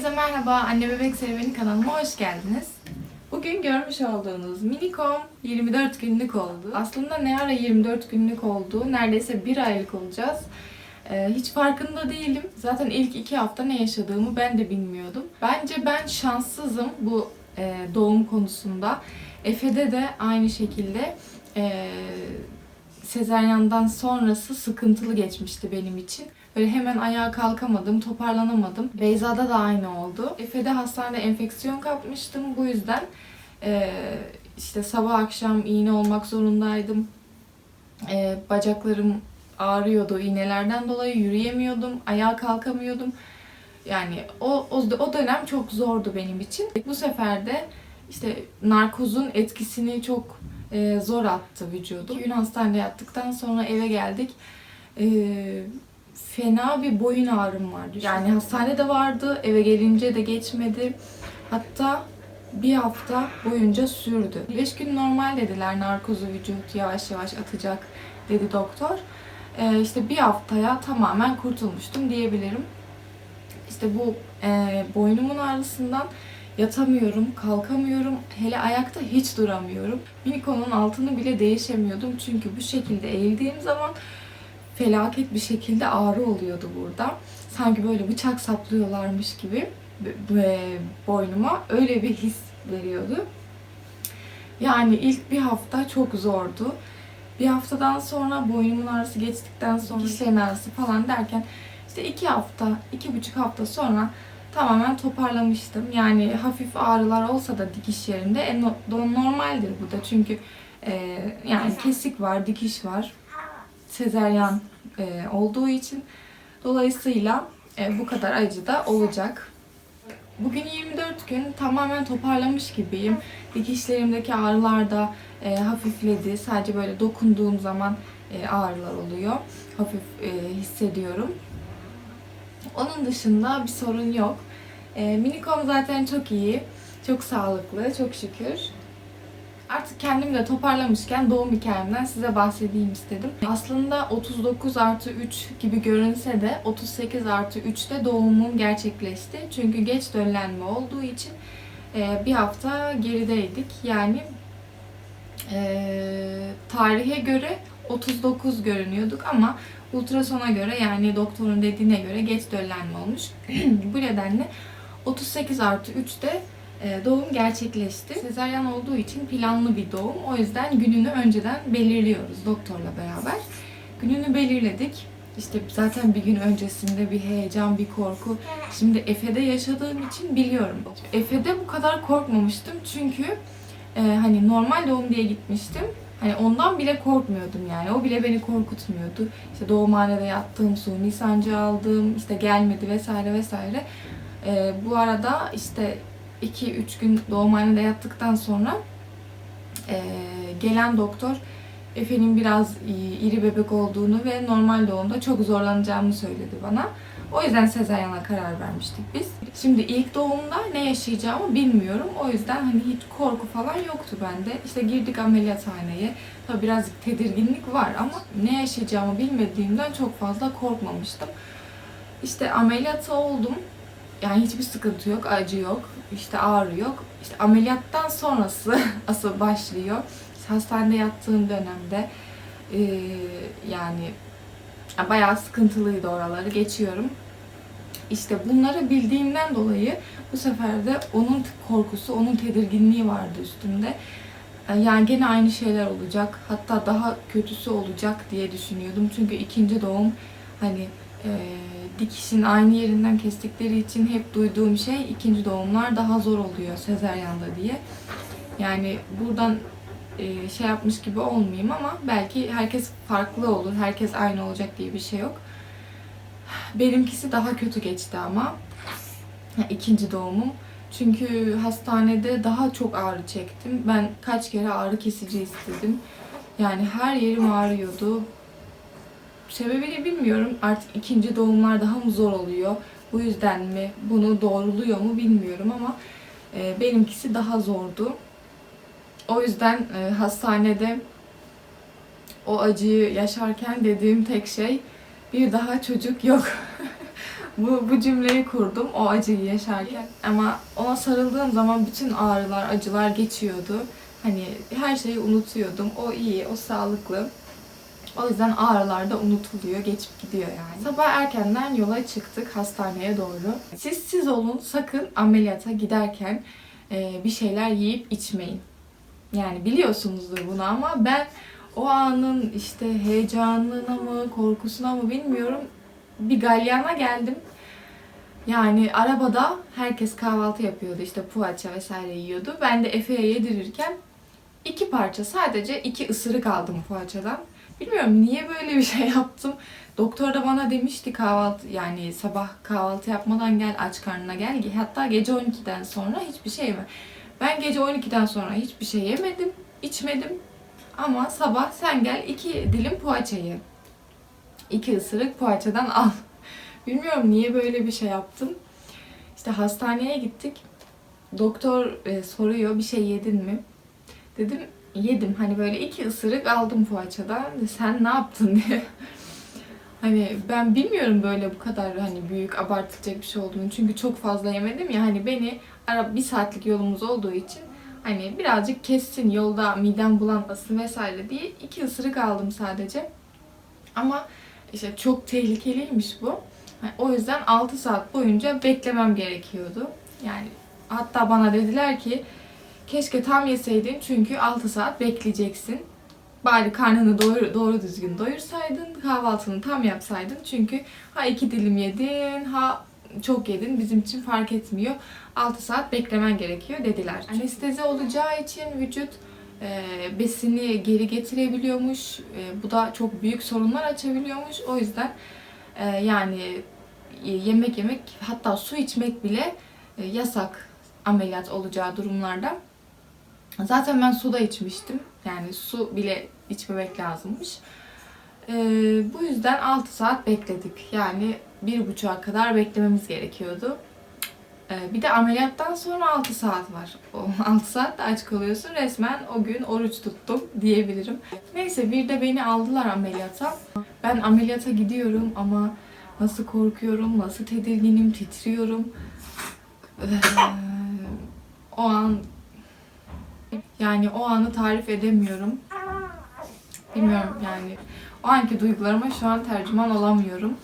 Herkese merhaba, Anne Bebek Serüveni kanalıma hoş geldiniz. Bugün görmüş olduğunuz Minikom 24 günlük oldu. Aslında ne ara 24 günlük oldu, neredeyse bir aylık olacağız. Ee, hiç farkında değilim. Zaten ilk iki hafta ne yaşadığımı ben de bilmiyordum. Bence ben şanssızım bu e, doğum konusunda. Efe'de de aynı şekilde e, sezaryandan sonrası sıkıntılı geçmişti benim için. Böyle hemen ayağa kalkamadım, toparlanamadım. Beyza'da da aynı oldu. Efe'de hastanede enfeksiyon kapmıştım. Bu yüzden e, işte sabah akşam iğne olmak zorundaydım. E, bacaklarım ağrıyordu iğnelerden dolayı yürüyemiyordum, ayağa kalkamıyordum. Yani o, o, o dönem çok zordu benim için. Bu sefer de işte narkozun etkisini çok e, zor attı vücudum. İki gün hastanede yattıktan sonra eve geldik. E, fena bir boyun ağrım vardı. Yani hastanede vardı, eve gelince de geçmedi. Hatta bir hafta boyunca sürdü. 5 gün normal dediler, narkozu vücut yavaş yavaş atacak dedi doktor. E, işte bir haftaya tamamen kurtulmuştum diyebilirim. İşte bu e, boynumun ağrısından yatamıyorum, kalkamıyorum. Hele ayakta hiç duramıyorum. Minikonun altını bile değişemiyordum. Çünkü bu şekilde eğildiğim zaman felaket bir şekilde ağrı oluyordu burada. Sanki böyle bıçak saplıyorlarmış gibi b- boynuma öyle bir his veriyordu. Yani ilk bir hafta çok zordu. Bir haftadan sonra boynumun ağrısı geçtikten sonra dişlerin ağrısı falan derken işte iki hafta, iki buçuk hafta sonra tamamen toparlamıştım. Yani hafif ağrılar olsa da dikiş no- do- normaldir bu da çünkü e, yani kesik var, dikiş var, sezeryan e, olduğu için dolayısıyla e, bu kadar acı da olacak. Bugün 24 gün tamamen toparlamış gibiyim. Dikişlerimdeki ağrılar da e, hafifledi. Sadece böyle dokunduğum zaman e, ağrılar oluyor. Hafif e, hissediyorum. Onun dışında bir sorun yok. E, Minikom zaten çok iyi. Çok sağlıklı, çok şükür. Artık kendimi de toparlamışken doğum hikayemden size bahsedeyim istedim. Aslında 39 artı 3 gibi görünse de 38 artı 3'te doğumum gerçekleşti. Çünkü geç döllenme olduğu için e, bir hafta gerideydik. Yani e, tarihe göre 39 görünüyorduk ama ultrasona göre yani doktorun dediğine göre geç döllenme olmuş. Bu nedenle 38 artı 3'te e, doğum gerçekleşti. Sezaryen olduğu için planlı bir doğum. O yüzden gününü önceden belirliyoruz doktorla beraber. Gününü belirledik. İşte zaten bir gün öncesinde bir heyecan, bir korku. Şimdi Efe'de yaşadığım için biliyorum. Efe'de bu kadar korkmamıştım çünkü e, hani normal doğum diye gitmiştim. Hani ondan bile korkmuyordum yani. O bile beni korkutmuyordu. İşte doğumhanede yattığım, suni sancı aldığım, işte gelmedi vesaire vesaire. E, bu arada işte 2-3 gün doğumhanede yattıktan sonra e, gelen doktor Efe'nin biraz iri bebek olduğunu ve normal doğumda çok zorlanacağımı söyledi bana. O yüzden sezaryana karar vermiştik biz. Şimdi ilk doğumda ne yaşayacağımı bilmiyorum. O yüzden hani hiç korku falan yoktu bende. İşte girdik ameliyathaneye. Tabii birazcık tedirginlik var ama ne yaşayacağımı bilmediğimden çok fazla korkmamıştım. İşte ameliyata oldum. Yani hiçbir sıkıntı yok, acı yok, işte ağrı yok. İşte ameliyattan sonrası asıl başlıyor. İşte hastanede yattığım dönemde eee, yani bayağı sıkıntılıydı oraları geçiyorum. İşte bunları bildiğimden dolayı bu sefer de onun korkusu, onun tedirginliği vardı üstümde. E, Yani gene aynı şeyler olacak. Hatta daha kötüsü olacak diye düşünüyordum. Çünkü ikinci doğum hani e, dikişin aynı yerinden kestikleri için hep duyduğum şey ikinci doğumlar daha zor oluyor sezaryanda diye. Yani buradan e, şey yapmış gibi olmayayım ama belki herkes farklı olur, herkes aynı olacak diye bir şey yok. Benimkisi daha kötü geçti ama ikinci doğumum. Çünkü hastanede daha çok ağrı çektim. Ben kaç kere ağrı kesici istedim. Yani her yerim ağrıyordu. Sebebini bilmiyorum. Artık ikinci doğumlar daha mı zor oluyor? Bu yüzden mi? Bunu doğruluyor mu bilmiyorum ama e, benimkisi daha zordu. O yüzden e, hastanede o acıyı yaşarken dediğim tek şey bir daha çocuk yok. Bu, bu cümleyi kurdum o acıyı yaşarken. Ama ona sarıldığım zaman bütün ağrılar, acılar geçiyordu. Hani her şeyi unutuyordum. O iyi, o sağlıklı. O yüzden ağrılar da unutuluyor, geçip gidiyor yani. Sabah erkenden yola çıktık hastaneye doğru. Siz siz olun, sakın ameliyata giderken e, bir şeyler yiyip içmeyin. Yani biliyorsunuzdur bunu ama ben o anın işte heyecanına mı, korkusuna mı bilmiyorum. Bir galyana geldim. Yani arabada herkes kahvaltı yapıyordu işte poğaça vesaire yiyordu. Ben de Efe'ye yedirirken iki parça sadece iki ısırık aldım poğaçadan. Bilmiyorum niye böyle bir şey yaptım. Doktor da bana demişti kahvaltı yani sabah kahvaltı yapmadan gel aç karnına gel. Hatta gece 12'den sonra hiçbir şey yeme. Ben gece 12'den sonra hiçbir şey yemedim, içmedim. Ama sabah sen gel iki dilim poğaça ye. İki ısırık poğaçadan al. Bilmiyorum niye böyle bir şey yaptım. İşte hastaneye gittik. Doktor e, soruyor bir şey yedin mi? Dedim yedim. Hani böyle iki ısırık aldım poğaçadan. Sen ne yaptın diye. Hani ben bilmiyorum böyle bu kadar hani büyük abartılacak bir şey olduğunu. Çünkü çok fazla yemedim ya hani beni ara bir saatlik yolumuz olduğu için hani birazcık kessin yolda midem bulanmasın vesaire diye iki ısırık aldım sadece. Ama işte çok tehlikeliymiş bu. Hani o yüzden 6 saat boyunca beklemem gerekiyordu. Yani hatta bana dediler ki keşke tam yeseydin çünkü 6 saat bekleyeceksin. Bari karnını doğru, doğru düzgün doyursaydın, kahvaltını tam yapsaydın. Çünkü ha iki dilim yedin, ha çok yedin bizim için fark etmiyor. 6 saat beklemen gerekiyor dediler. Anestezi olacağı için vücut e, besini geri getirebiliyormuş. E, bu da çok büyük sorunlar açabiliyormuş. O yüzden e, yani e, yemek yemek hatta su içmek bile e, yasak ameliyat olacağı durumlarda. Zaten ben suda içmiştim. Yani su bile içmemek lazımmış. E, bu yüzden 6 saat bekledik. Yani bir buçuğa kadar beklememiz gerekiyordu. E, bir de ameliyattan sonra 6 saat var. O 6 saat de aç kalıyorsun. Resmen o gün oruç tuttum diyebilirim. Neyse bir de beni aldılar ameliyata. Ben ameliyata gidiyorum ama nasıl korkuyorum, nasıl tedirginim, titriyorum. Ee, o an yani o anı tarif edemiyorum. Bilmiyorum yani. O anki duygularıma şu an tercüman olamıyorum.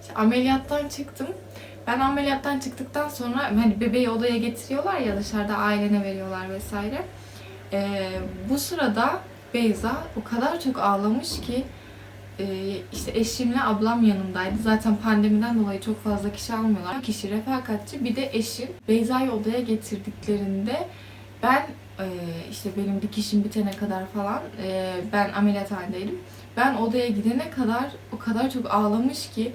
İşte ameliyattan çıktım. Ben ameliyattan çıktıktan sonra hani bebeği odaya getiriyorlar ya dışarıda ailene veriyorlar vesaire. Ee, bu sırada Beyza o kadar çok ağlamış ki işte eşimle ablam yanımdaydı. Zaten pandemiden dolayı çok fazla kişi almıyorlar. Bir kişi refakatçi bir de eşim. Beyza'yı odaya getirdiklerinde ben e, işte benim dikişim bitene kadar falan e, ben ameliyathanedeydim. Ben odaya gidene kadar o kadar çok ağlamış ki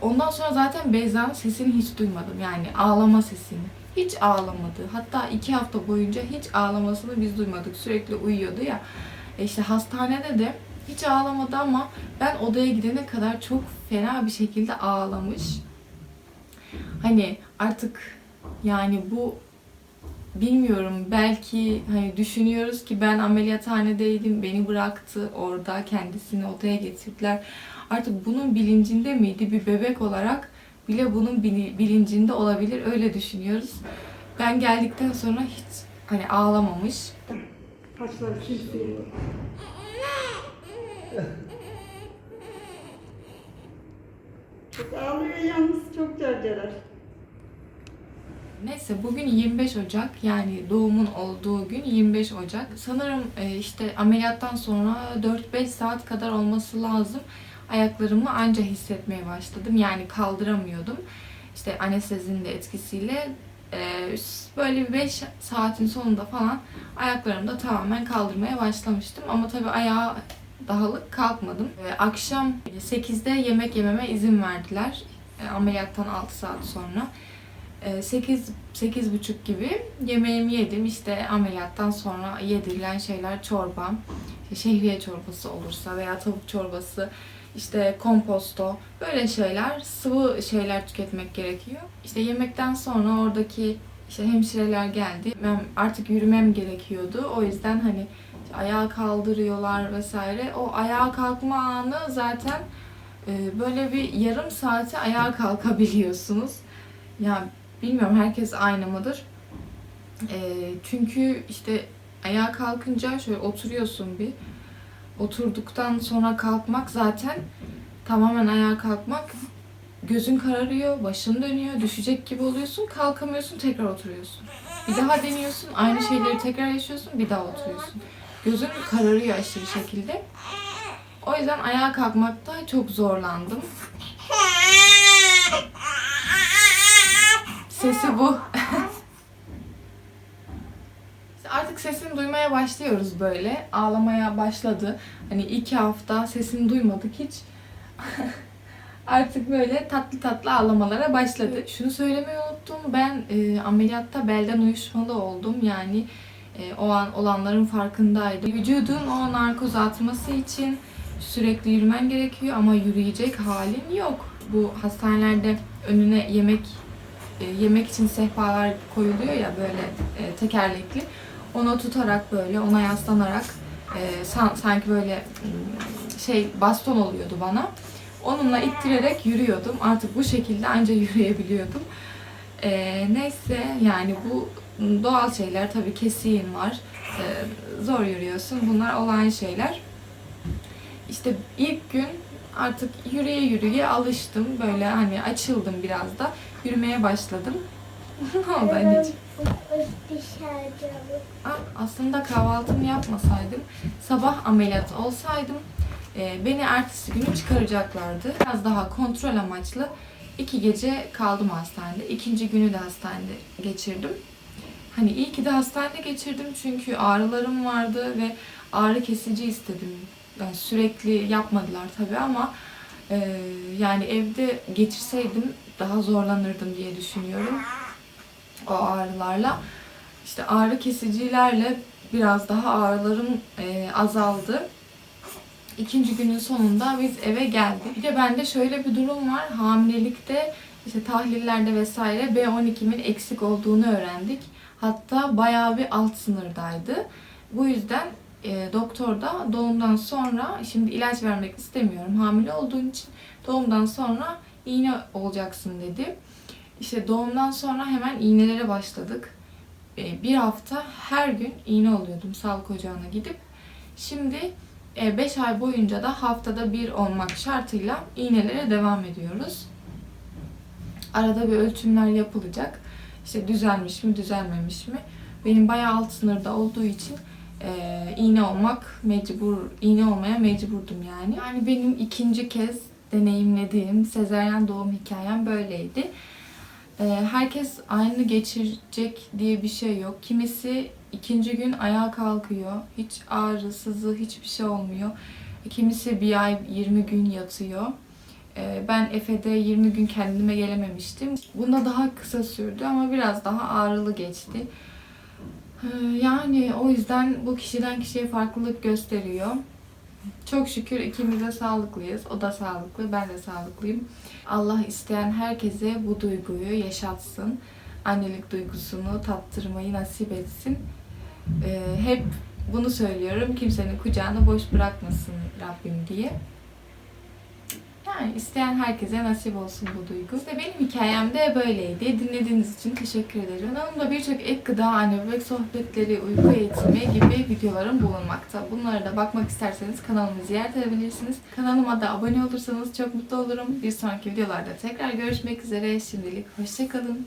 ondan sonra zaten Beyza'nın sesini hiç duymadım. Yani ağlama sesini. Hiç ağlamadı. Hatta iki hafta boyunca hiç ağlamasını biz duymadık. Sürekli uyuyordu ya. E işte hastanede de hiç ağlamadı ama ben odaya gidene kadar çok fena bir şekilde ağlamış. Hani artık yani bu bilmiyorum belki hani düşünüyoruz ki ben ameliyathanedeydim beni bıraktı orada kendisini odaya getirdiler. Artık bunun bilincinde miydi bir bebek olarak bile bunun bili- bilincinde olabilir öyle düşünüyoruz. Ben geldikten sonra hiç hani ağlamamış. Saçları çizdi. Çok ağlıyor yalnız çok cerceler. Neyse bugün 25 Ocak yani doğumun olduğu gün 25 Ocak. Sanırım e, işte ameliyattan sonra 4-5 saat kadar olması lazım. Ayaklarımı anca hissetmeye başladım. Yani kaldıramıyordum. İşte anestezinin de etkisiyle e, böyle bir 5 saatin sonunda falan ayaklarımı da tamamen kaldırmaya başlamıştım. Ama tabii ayağa dağılık kalkmadım. E, Akşam 8'de yemek yememe izin verdiler. E, Ameliyattan 6 saat sonra. 8 8 buçuk gibi yemeğimi yedim. İşte ameliyattan sonra yedirilen şeyler çorba, şehriye çorbası olursa veya tavuk çorbası, işte komposto böyle şeyler, sıvı şeyler tüketmek gerekiyor. İşte yemekten sonra oradaki işte hemşireler geldi. Ben artık yürümem gerekiyordu. O yüzden hani ayağa kaldırıyorlar vesaire. O ayağa kalkma anı zaten e, böyle bir yarım saate ayağa kalkabiliyorsunuz. Ya bilmiyorum herkes aynı mıdır? E, çünkü işte ayağa kalkınca şöyle oturuyorsun bir. Oturduktan sonra kalkmak zaten tamamen ayağa kalkmak gözün kararıyor, başın dönüyor, düşecek gibi oluyorsun, kalkamıyorsun, tekrar oturuyorsun. Bir daha deniyorsun, aynı şeyleri tekrar yaşıyorsun, bir daha oturuyorsun. Gözün kararıyor aşırı şekilde. O yüzden ayağa kalkmakta çok zorlandım. Sesi bu. Artık sesini duymaya başlıyoruz böyle. Ağlamaya başladı. Hani iki hafta sesini duymadık hiç. Artık böyle tatlı tatlı ağlamalara başladı. Şunu söylemeyi unuttum. Ben e, ameliyatta belden uyuşmalı oldum. Yani e, o an olanların farkındaydım. Vücudun o narkoz atması için sürekli yürümen gerekiyor ama yürüyecek halin yok. Bu hastanelerde önüne yemek e, yemek için sehpalar koyuluyor ya böyle e, tekerlekli. Onu tutarak böyle ona yaslanarak e, san- sanki böyle mm, şey baston oluyordu bana. Onunla ittirerek yürüyordum. Artık bu şekilde anca yürüyebiliyordum. E, neyse yani bu doğal şeyler tabii kesiğin var. E, zor yürüyorsun. Bunlar olan şeyler. İşte ilk gün artık yürüye yürüye alıştım. Böyle hani açıldım biraz da. Yürümeye başladım. ne oldu anneciğim? Aslında kahvaltımı yapmasaydım, sabah ameliyat olsaydım e, beni ertesi günü çıkaracaklardı. Biraz daha kontrol amaçlı iki gece kaldım hastanede. İkinci günü de hastanede geçirdim. Hani iyi ki de hastanede geçirdim çünkü ağrılarım vardı ve ağrı kesici istedim. Yani sürekli yapmadılar tabii ama e, yani evde geçirseydim daha zorlanırdım diye düşünüyorum o ağrılarla. İşte ağrı kesicilerle biraz daha ağrılarım e, azaldı. İkinci günün sonunda biz eve geldik. Bir de bende şöyle bir durum var. Hamilelikte işte tahlillerde vesaire B12'min eksik olduğunu öğrendik. Hatta bayağı bir alt sınırdaydı. Bu yüzden e, doktor da doğumdan sonra şimdi ilaç vermek istemiyorum hamile olduğun için doğumdan sonra iğne olacaksın dedi. İşte doğumdan sonra hemen iğnelere başladık. E, bir hafta her gün iğne oluyordum sağlık ocağına gidip. Şimdi 5 ay boyunca da haftada bir olmak şartıyla iğnelere devam ediyoruz. Arada bir ölçümler yapılacak. İşte düzelmiş mi, düzelmemiş mi? Benim bayağı alt sınırda olduğu için e, iğne olmak mecbur, iğne olmaya mecburdum yani. Yani benim ikinci kez deneyimlediğim sezaryen doğum hikayem böyleydi. E, herkes aynı geçirecek diye bir şey yok. Kimisi ikinci gün ayağa kalkıyor. Hiç ağrı, sızı, hiçbir şey olmuyor. Kimisi bir ay 20 gün yatıyor. E, ben Efe'de 20 gün kendime gelememiştim. Bunda daha kısa sürdü ama biraz daha ağrılı geçti. E, Yani o yüzden bu kişiden kişiye farklılık gösteriyor. Çok şükür ikimiz de sağlıklıyız. O da sağlıklı, ben de sağlıklıyım. Allah isteyen herkese bu duyguyu yaşatsın. Annelik duygusunu tattırmayı nasip etsin. Ee, hep bunu söylüyorum. Kimsenin kucağını boş bırakmasın Rabbim diye. Yani isteyen herkese nasip olsun bu duygu. İşte benim hikayem de böyleydi. Dinlediğiniz için teşekkür ederim. Kanalımda birçok ek gıda, anne bebek sohbetleri, uyku eğitimi gibi videolarım bulunmakta. Bunlara da bakmak isterseniz kanalımı ziyaret edebilirsiniz. Kanalıma da abone olursanız çok mutlu olurum. Bir sonraki videolarda tekrar görüşmek üzere. Şimdilik hoşçakalın.